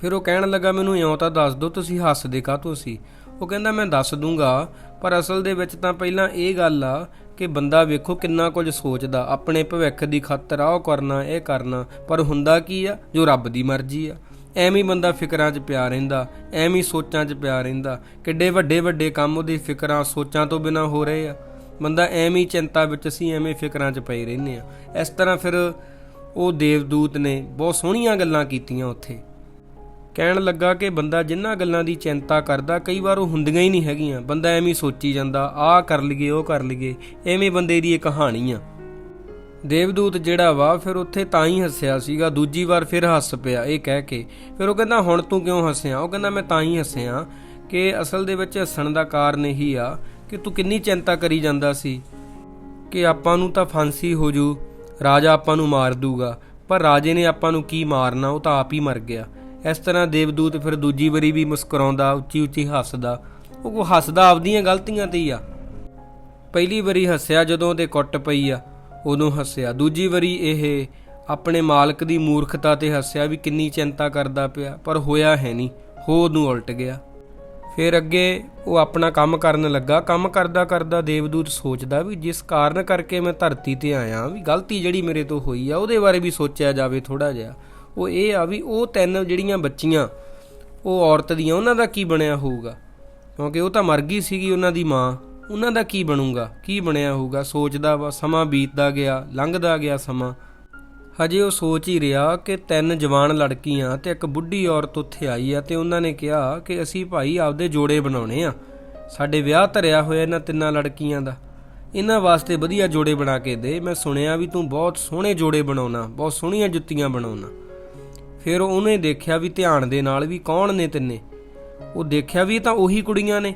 S1: ਫਿਰ ਉਹ ਕਹਿਣ ਲੱਗਾ, ਮੈਨੂੰ ਇਉਂ ਤਾਂ ਦੱਸ ਦਿਓ, ਤੁਸੀਂ ਹੱਸਦੇ ਕਾਹਤੋਂ ਸੀ? ਉਹ ਕਹਿੰਦਾ, ਮੈਂ ਦੱਸ ਦੂੰਗਾ, ਪਰ ਅਸਲ ਦੇ ਵਿੱਚ ਤਾਂ ਪਹਿਲਾਂ ਇਹ ਗੱਲ ਆ ਕਿ ਬੰਦਾ ਵੇਖੋ ਕਿੰਨਾ ਕੁਝ ਸੋਚਦਾ। ਆਪਣੇ ਭਵਿੱਖ ਦੀ ਖਾਤਰ ਆ ਉਹ ਕਰਨਾ, ਇਹ ਕਰਨਾ, ਪਰ ਹੁੰਦਾ ਕੀ ਆ? ਜੋ ਰੱਬ ਦੀ ਮਰਜ਼ੀ ਆ। ਐਵੇਂ ਬੰਦਾ ਫਿਕਰਾਂ 'ਚ ਪਿਆ ਰਹਿੰਦਾ, ਐਵੇਂ ਸੋਚਾਂ 'ਚ ਪਿਆ ਰਹਿੰਦਾ। ਕਿੱਡੇ ਵੱਡੇ ਵੱਡੇ ਕੰਮ ਉਹਦੀ ਫਿਕਰਾਂ, ਸੋਚਾਂ ਤੋਂ ਬਿਨਾ ਹੋ ਰਹੇ ਆ। ਬੰਦਾ ਐਵੇਂ ਹੀ ਚਿੰਤਾ ਵਿੱਚ ਅਸੀਂ ਐਵੇਂ ਫਿਕਰਾਂ 'ਚ ਪਏ ਰਹਿੰਦੇ ਆ ਇਸ ਤਰ੍ਹਾਂ ਫਿਰ ਉਹ ਦੇਵਦੂਤ ਨੇ ਬਹੁਤ ਸੋਹਣੀਆਂ ਗੱਲਾਂ ਕੀਤੀਆਂ ਉੱਥੇ। ਕਹਿਣ ਲੱਗਾ ਕਿ ਬੰਦਾ ਜਿੰਨਾ ਗੱਲਾਂ ਦੀ ਚਿੰਤਾ ਕਰਦਾ, ਕਈ ਵਾਰ ਉਹ ਹੁੰਦੀਆਂ ਹੀ ਨਹੀਂ ਹੈਗੀਆਂ। ਬੰਦਾ ਐਵੇਂ ਹੀ ਸੋਚੀ ਜਾਂਦਾ, ਆਹ ਕਰ ਲਈਏ, ਉਹ ਕਰ ਲਈਏ, ਐਵੇਂ ਬੰਦੇ ਦੀ ਇਹ ਕਹਾਣੀ ਆ। ਦੇਵਦੂਤ ਜਿਹੜਾ ਵਾ, ਫਿਰ ਉੱਥੇ ਤਾਂ ਹੀ ਹੱਸਿਆ ਸੀਗਾ, ਦੂਜੀ ਵਾਰ ਫਿਰ ਹੱਸ ਪਿਆ ਇਹ ਕਹਿ ਕੇ। ਫਿਰ ਉਹ ਕਹਿੰਦਾ, ਹੁਣ ਤੂੰ ਕਿਉਂ ਹੱਸਿਆ? ਉਹ ਕਹਿੰਦਾ, ਮੈਂ ਤਾਂ ਹੀ ਹੱਸਿਆ ਕਿ ਅਸਲ ਦੇ ਵਿੱਚ ਹੱਸਣ ਦਾ ਕਾਰਨ ਇਹੀ ਆ ਕਿ ਤੂੰ ਕਿੰਨੀ ਚਿੰਤਾ ਕਰੀ ਜਾਂਦਾ ਸੀ ਕਿ ਆਪਾਂ ਨੂੰ ਤਾਂ ਫਾਂਸੀ ਹੋ ਜੂ, ਰਾਜਾ ਆਪਾਂ ਨੂੰ ਮਾਰ ਦੂਗਾ, ਪਰ ਰਾਜੇ ਨੇ ਆਪਾਂ ਨੂੰ ਕੀ ਮਾਰਨਾ, ਉਹ ਤਾਂ ਆਪ ਹੀ ਮਰ ਗਿਆ। ਇਸ ਤਰ੍ਹਾਂ ਦੇਵਦੂਤ ਫਿਰ ਦੂਜੀ ਵਾਰੀ ਵੀ ਮੁਸਕਰਾਉਂਦਾ ਉੱਚੀ ਉੱਚੀ ਹੱਸਦਾ। ਉਹ ਹੱਸਦਾ ਆਪਦੀਆਂ ਗਲਤੀਆਂ ਤੇ ਹੀ ਆ। ਪਹਿਲੀ ਵਾਰੀ ਹੱਸਿਆ ਜਦੋਂ ਉਹਦੇ ਕੁੱਟ ਪਈ ਆ, ਉਦੋਂ ਹੱਸਿਆ। ਦੂਜੀ ਵਾਰੀ ਇਹ ਆਪਣੇ ਮਾਲਕ ਦੀ ਮੂਰਖਤਾ ਤੇ ਹੱਸਿਆ ਵੀ ਕਿੰਨੀ ਚਿੰਤਾ ਕਰਦਾ ਪਿਆ, ਪਰ ਹੋਇਆ ਹੈ ਨਹੀਂ, ਹੋ ਨੂੰ ਉਲਟ ਗਿਆ। ਫਿਰ ਅੱਗੇ ਉਹ ਆਪਣਾ ਕੰਮ ਕਰਨ ਲੱਗਾ। ਕੰਮ ਕਰਦਾ ਕਰਦਾ ਦੇਵਦੂਤ ਸੋਚਦਾ ਵੀ ਜਿਸ ਕਾਰਨ ਕਰਕੇ ਮੈਂ ਧਰਤੀ ਤੇ ਆਇਆ ਵੀ ਗਲਤੀ ਜਿਹੜੀ ਮੇਰੇ ਤੋਂ ਹੋਈ ਆ, ਉਹਦੇ ਬਾਰੇ ਵੀ ਸੋਚਿਆ ਜਾਵੇ ਥੋੜਾ ਜਿਹਾ। ਉਹ ਇਹ ਆ ਵੀ ਉਹ ਤਿੰਨ ਜਿਹੜੀਆਂ ਬੱਚੀਆਂ, ਉਹ ਔਰਤ ਦੀਆਂ, ਉਹਨਾਂ ਦਾ ਕੀ ਬਣਿਆ ਹੋਊਗਾ? ਕਿਉਂਕਿ ਉਹ ਤਾਂ ਮਰ ਗਈ ਸੀਗੀ ਉਹਨਾਂ ਦੀ ਮਾਂ। ਉਹਨਾਂ ਦਾ ਕੀ ਬਣੂਗਾ? ਕੀ ਬਣਿਆ ਹੋਊਗਾ? ਸੋਚਦਾ ਵਾ, ਸਮਾਂ ਬੀਤਦਾ ਗਿਆ, ਲੰਘਦਾ ਗਿਆ ਸਮਾਂ। ਹਜੇ ਉਹ ਸੋਚ ਹੀ ਰਿਹਾ ਕਿ ਤਿੰਨ ਜਵਾਨ ਲੜਕੀਆਂ ਤੇ ਇੱਕ ਬੁੱਢੀ ਔਰਤ ਉੱਥੇ ਆਈ ਆ ਤੇ ਉਹਨਾਂ ਨੇ ਕਿਹਾ ਕਿ ਅਸੀਂ ਭਾਈ ਆਪਦੇ ਜੋੜੇ ਬਣਾਉਣੇ ਆ। ਸਾਡੇ ਵਿਆਹ ਧਰਿਆ ਹੋਇਆ ਇਹਨਾਂ ਤਿੰਨਾਂ ਲੜਕੀਆਂ ਦਾ। ਇਹਨਾਂ ਵਾਸਤੇ ਵਧੀਆ ਜੋੜੇ ਬਣਾ ਕੇ ਦੇ। ਮੈਂ ਸੁਣਿਆ ਵੀ ਤੂੰ ਬਹੁਤ ਸੋਹਣੇ ਜੋੜੇ ਬਣਾਉਣਾ, ਬਹੁਤ ਸੋਹਣੀਆਂ ਜੁੱਤੀਆਂ ਬਣਾਉਣਾ। ਫਿਰ ਉਹਨੇ ਦੇਖਿਆ ਵੀ ਧਿਆਨ ਦੇ ਨਾਲ ਵੀ ਕੌਣ ਨੇ ਤਿੰਨੇ। ਉਹ ਦੇਖਿਆ ਵੀ ਤਾਂ ਉਹੀ ਕੁੜੀਆਂ ਨੇ।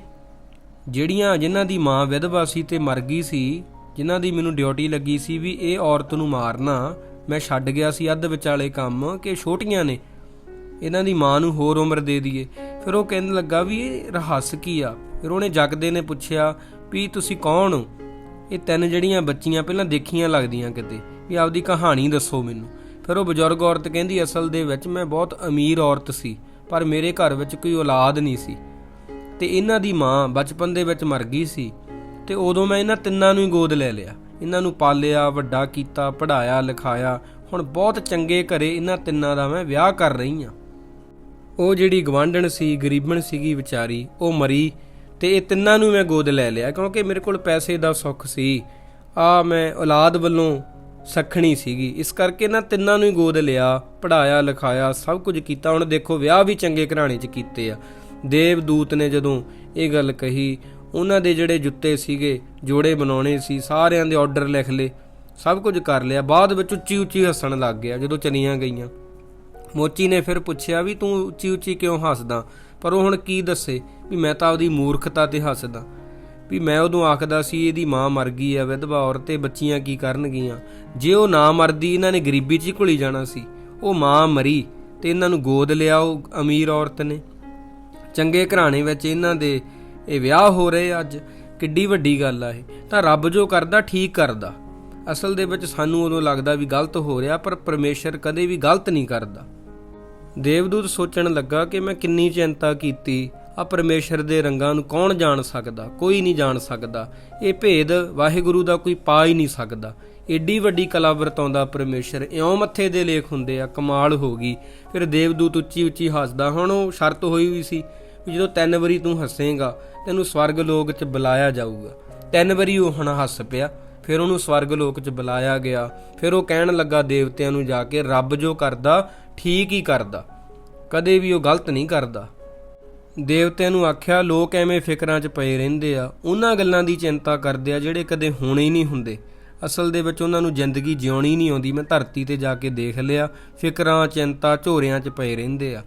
S1: ਜਿਹੜੀਆਂ ਜਿਨ੍ਹਾਂ ਦੀ ਮਾਂ ਵਿਧਵਾ ਸੀ ਤੇ ਮਰ ਗਈ ਸੀ, ਜਿਨ੍ਹਾਂ ਦੀ ਮੈਨੂੰ ਡਿਊਟੀ ਲੱਗੀ ਸੀ ਵੀ ਇਹ ਔਰਤ ਨੂੰ ਮਾਰਨਾ ਮੈਂ ਛੱਡ ਗਿਆ ਸੀ ਅੱਧ ਵਿਚਾਲੇ ਕੰਮ ਕਿ ਛੋਟੀਆਂ ਨੇ। ਇਹਨਾਂ ਦੀ ਮਾਂ ਨੂੰ ਹੋਰ ਉਮਰ ਦੇ ਦਈਏ। ਫਿਰ ਉਹ ਕਹਿਣ ਲੱਗਾ ਵੀ ਇਹ ਰਹੱਸ ਕੀ ਆ? ਫਿਰ ਉਹਨੇ ਜਗਦੇ ਨੇ ਪੁੱਛਿਆ, ਵੀ ਤੁਸੀਂ ਕੌਣ ਹੋ? ਇਹ ਤਿੰਨ ਜਿਹੜੀਆਂ ਬੱਚੀਆਂ ਪਹਿਲਾਂ ਦੇਖੀਆਂ ਲੱਗਦੀਆਂ ਕਿਤੇ। ਵੀ ਆਪਦੀ ਕਹਾਣੀ ਦੱਸੋ ਮੈਨੂੰ। ਫਿਰ ਉਹ ਬਜ਼ੁਰਗ ਔਰਤ ਕਹਿੰਦੀ, ਅਸਲ ਦੇ ਵਿੱਚ ਮੈਂ ਬਹੁਤ ਅਮੀਰ ਔਰਤ ਸੀ, ਪਰ ਮੇਰੇ ਘਰ ਵਿੱਚ ਕੋਈ ਔਲਾਦ ਨਹੀਂ ਸੀ। ਤੇ ਇਹਨਾਂ ਦੀ ਮਾਂ ਬਚਪਨ ਦੇ ਵਿੱਚ ਮਰ ਗਈ ਸੀ ਤੇ ਉਦੋਂ ਮੈਂ ਇਹਨਾਂ ਤਿੰਨਾਂ ਨੂੰ ਹੀ ਗੋਦ ਲੈ ਲਿਆ। ਇਹਨਾਂ ਨੂੰ ਪਾਲਿਆ, ਵੱਡਾ ਕੀਤਾ, ਪੜ੍ਹਾਇਆ, ਲਿਖਾਇਆ। ਹੁਣ ਬਹੁਤ ਚੰਗੇ ਘਰੇ ਇਹਨਾਂ ਤਿੰਨਾਂ ਦਾ ਮੈਂ ਵਿਆਹ ਕਰ ਰਹੀ ਹਾਂ। ਉਹ ਜਿਹੜੀ ਗਵਾਂਢਣ ਸੀ, ਗਰੀਬਣ ਸੀਗੀ ਵਿਚਾਰੀ, ਉਹ ਮਰੀ ਤੇ ਇਹ ਤਿੰਨਾਂ ਨੂੰ ਮੈਂ ਗੋਦ ਲੈ ਲਿਆ ਕਿਉਂਕਿ ਮੇਰੇ ਕੋਲ ਪੈਸੇ ਦਾ ਸੁੱਖ ਸੀ। ਆ ਮੈਂ ਔਲਾਦ ਵੱਲੋਂ ਸਖਣੀ ਸੀਗੀ। ਇਸ ਕਰਕੇ ਨਾ ਤਿੰਨਾਂ ਨੂੰ ਹੀ ਗੋਦ ਲਿਆ ਪੜਾਇਆ ਲਿਖਾਇਆ, ਸਭ ਕੁਝ ਕੀਤਾ। ਹੁਣ ਦੇਖੋ, ਵਿਆਹ ਵੀ ਚੰਗੇ ਘਰਾਣੇ 'ਚ ਕੀਤੇ ਆ। ਦੇਵਦੂਤ ਨੇ ਜਦੋਂ ਇਹ ਗੱਲ ਕਹੀ ਉਹਨਾਂ ਦੇ ਜਿਹੜੇ ਜੁੱਤੇ ਸੀਗੇ, ਜੋੜੇ ਬਣਾਉਣੇ ਸੀ, ਸਾਰਿਆਂ ਦੇ ਆਰਡਰ ਲਿਖ ਲਏ, ਸਭ ਕੁਝ ਕਰ ਲਿਆ। ਬਾਅਦ ਵਿੱਚ ਉੱਚੀ ਉੱਚੀ ਹੱਸਣ ਲੱਗ ਗਿਆ, ਜਦੋਂ ਚਲੀਆਂ ਗਈਆਂ। ਮੋਚੀ ਨੇ ਫਿਰ ਪੁੱਛਿਆ ਵੀ ਤੂੰ ਉੱਚੀ ਉੱਚੀ ਕਿਉਂ ਹੱਸਦਾ? ਪਰ ਉਹ ਹੁਣ ਕੀ ਦੱਸੇ? ਵੀ ਮੈਂ ਤਾਂ ਉਹਦੀ ਮੂਰਖਤਾ ਤੇ ਹੱਸਦਾ। ਵੀ ਮੈਂ ਉਦੋਂ ਆਖਦਾ ਸੀ, ਇਹਦੀ ਮਾਂ ਮਰ ਗਈ ਆ ਵਿਧਵਾ ਔਰਤ ਤੇ ਬੱਚੀਆਂ ਕੀ ਕਰਨਗੀਆਂ? ਜੇ ਉਹ ਨਾ ਮਰਦੀ, ਇਹਨਾਂ ਨੇ ਗਰੀਬੀ 'ਚ ਹੀ ਘੁਲੀ ਜਾਣਾ ਸੀ। ਉਹ ਮਾਂ ਮਰੀ ਤੇ ਇਹਨਾਂ ਨੂੰ ਗੋਦ ਲਿਆ ਉਹ ਅਮੀਰ ਔਰਤ ਨੇ। ਚੰਗੇ ਘਰਾਣੇ ਵਿੱਚ ਇਹਨਾਂ ਦੇ ਇਹ ਵਿਆਹ ਹੋ ਰਹੇ ਆ ਅੱਜ, ਕਿੱਡੀ ਵੱਡੀ ਗੱਲ ਆ ਇਹ। ਤਾਂ ਰੱਬ ਜੋ ਕਰਦਾ, ਠੀਕ ਕਰਦਾ। ਅਸਲ ਦੇ ਵਿੱਚ ਸਾਨੂੰ ਉਦੋਂ ਲੱਗਦਾ ਵੀ ਗਲਤ ਹੋ ਰਿਹਾ, ਪਰ ਪਰਮੇਸ਼ਰ ਕਦੇ ਵੀ ਗਲਤ ਨਹੀਂ ਕਰਦਾ। ਦੇਵਦੂਤ ਸੋਚਣ ਲੱਗਾ ਕਿ ਮੈਂ ਕਿੰਨੀ ਚਿੰਤਾ ਕੀਤੀ, ਆ ਪਰਮੇਸ਼ਰ ਦੇ ਰੰਗਾਂ ਨੂੰ ਕੌਣ ਜਾਣ ਸਕਦਾ, ਕੋਈ ਨਹੀਂ ਜਾਣ ਸਕਦਾ। ਇਹ ਭੇਦ ਵਾਹਿਗੁਰੂ ਦਾ ਕੋਈ ਪਾ ਹੀ ਨਹੀਂ ਸਕਦਾ। ਏਡੀ ਵੱਡੀ ਕਲਾ ਵਰਤਾਉਂਦਾ ਪਰਮੇਸ਼ਰ, ਇਉਂ ਮੱਥੇ ਦੇ ਲੇਖ ਹੁੰਦੇ ਆ, ਕਮਾਲ ਹੋ ਗਈ। ਫਿਰ ਦੇਵਦੂਤ ਉੱਚੀ ਉੱਚੀ ਹੱਸਦਾ, ਹੁਣ ਉਹ ਸ਼ਰਤ ਹੋਈ ਵੀ ਸੀ ਵੀ ਜਦੋਂ ਤਿੰਨ ਵਾਰੀ ਤੂੰ ਹੱਸੇਂਗਾ, ਤੈਨੂੰ ਸਵਰਗ ਲੋਕ 'ਚ ਬੁਲਾਇਆ ਜਾਊਗਾ। ਤਿੰਨ ਵਾਰੀ ਉਹ ਹੁਣ ਹੱਸ ਪਿਆ, ਫਿਰ ਉਹਨੂੰ ਸਵਰਗ ਲੋਕ 'ਚ ਬੁਲਾਇਆ ਗਿਆ, ਫਿਰ ਉਹ ਕਹਿਣ ਲੱਗਾ ਦੇਵਤਿਆਂ ਨੂੰ ਜਾ ਕੇ, ਰੱਬ ਜੋ ਕਰਦਾ, ਠੀਕ ਹੀ ਕਰਦਾ। ਕਦੇ ਵੀ ਉਹ ਗਲਤ ਨਹੀਂ ਕਰਦਾ। ਦੇਵਤਿਆਂ ਨੂੰ ਆਖਿਆ, ਲੋਕ ਐਵੇਂ ਫਿਕਰਾਂ 'ਚ ਪਏ ਰਹਿੰਦੇ ਆ। ਉਹਨਾਂ ਗੱਲਾਂ ਦੀ ਚਿੰਤਾ ਕਰਦੇ ਆ ਜਿਹੜੇ ਕਦੇ ਹੋਣੇ ਹੀ ਨਹੀਂ ਹੁੰਦੇ। ਅਸਲ ਦੇ ਵਿੱਚ ਉਹਨਾਂ ਨੂੰ ਜ਼ਿੰਦਗੀ ਜਿਉਣੀ ਨਹੀਂ ਆਉਂਦੀ। ਮੈਂ ਧਰਤੀ ਤੇ ਜਾ ਕੇ ਦੇਖ ਲਿਆ, ਫਿਕਰਾਂ, ਚਿੰਤਾ, ਝੋਰਿਆਂ 'ਚ ਪਏ ਰਹਿੰਦੇ ਆ।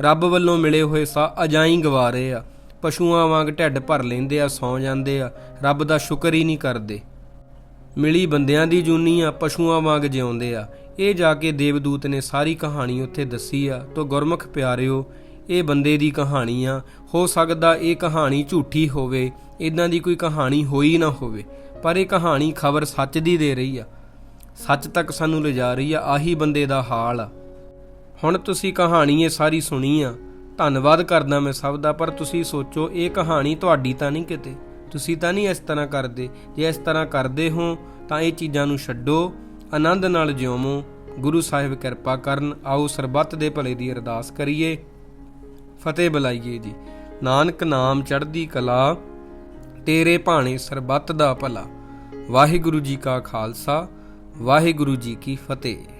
S1: ਰੱਬ ਵੱਲੋਂ ਮਿਲੇ ਹੋਏ ਸਾ ਅਜਾਈ ਗਵਾ ਰਹੇ ਆ। ਪਸ਼ੂਆਂ ਵਾਂਗ ਢਿੱਡ ਭਰ ਲੈਂਦੇ ਆ, ਸੌ ਜਾਂਦੇ ਆ। ਰੱਬ ਦਾ ਸ਼ੁਕਰ ਹੀ ਨਹੀਂ ਕਰਦੇ। ਮਿਲੀ ਬੰਦਿਆਂ ਦੀ ਜੂਨੀ ਆ, ਪਸ਼ੂਆਂ ਵਾਂਗ ਜਿਉਂਦੇ ਆ। ਇਹ ਜਾ ਕੇ ਦੇਵਦੂਤ ਨੇ ਸਾਰੀ ਕਹਾਣੀ ਉੱਥੇ ਦੱਸੀ ਆ। ਤੋ ਗੁਰਮੁਖ ਪਿਆਰਿਓ, ਇਹ ਬੰਦੇ ਦੀ ਕਹਾਣੀ ਆ। ਹੋ ਸਕਦਾ ਇਹ ਕਹਾਣੀ ਝੂਠੀ ਹੋਵੇ ਇਦਾਂ ਦੀ ਕੋਈ ਕਹਾਣੀ ਹੋਈ ਨਾ ਹੋਵੇ, ਪਰ ਇਹ ਕਹਾਣੀ ਖਬਰ ਸੱਚ ਦੀ ਦੇ ਰਹੀ ਆ। ਸੱਚ ਤੱਕ ਸਾਨੂੰ ਲਿਜਾ ਰਹੀ ਆ, ਆਹੀ ਬੰਦੇ ਦਾ ਹਾਲ ਆ। ਹੁਣ ਤੁਸੀਂ ਕਹਾਣੀ ਇਹ ਸਾਰੀ ਸੁਣੀ ਆ। ਧੰਨਵਾਦ ਕਰਦਾ ਮੈਂ ਸਭ ਦਾ, ਪਰ ਤੁਸੀਂ ਸੋਚੋ ਇਹ ਕਹਾਣੀ ਤੁਹਾਡੀ ਤਾਂ ਨਹੀਂ ਕਿਤੇ। ਤੁਸੀਂ ਤਾਂ ਨਹੀਂ ਇਸ ਤਰ੍ਹਾਂ ਕਰਦੇ। ਜੇ ਇਸ ਤਰ੍ਹਾਂ ਕਰਦੇ ਹੋ, ਤਾਂ ਇਹ ਚੀਜ਼ਾਂ ਨੂੰ ਛੱਡੋ, ਆਨੰਦ ਨਾਲ ਜਿਉਵੋ। ਗੁਰੂ ਸਾਹਿਬ ਕਿਰਪਾ ਕਰਨ, ਆਓ ਸਰਬੱਤ ਦੇ ਭਲੇ ਦੀ ਅਰਦਾਸ ਕਰੀਏ। ਫਤਿਹ ਬੁਲਾਈਏ ਜੀ। ਨਾਨਕ ਨਾਮ ਚੜ੍ਹਦੀ ਕਲਾ, ਤੇਰੇ ਭਾਣੇ ਸਰਬੱਤ ਦਾ ਭਲਾ। ਵਾਹਿਗੁਰੂ ਜੀ ਕਾ ਖਾਲਸਾ, ਵਾਹਿਗੁਰੂ ਜੀ ਕੀ ਫਤਿਹ।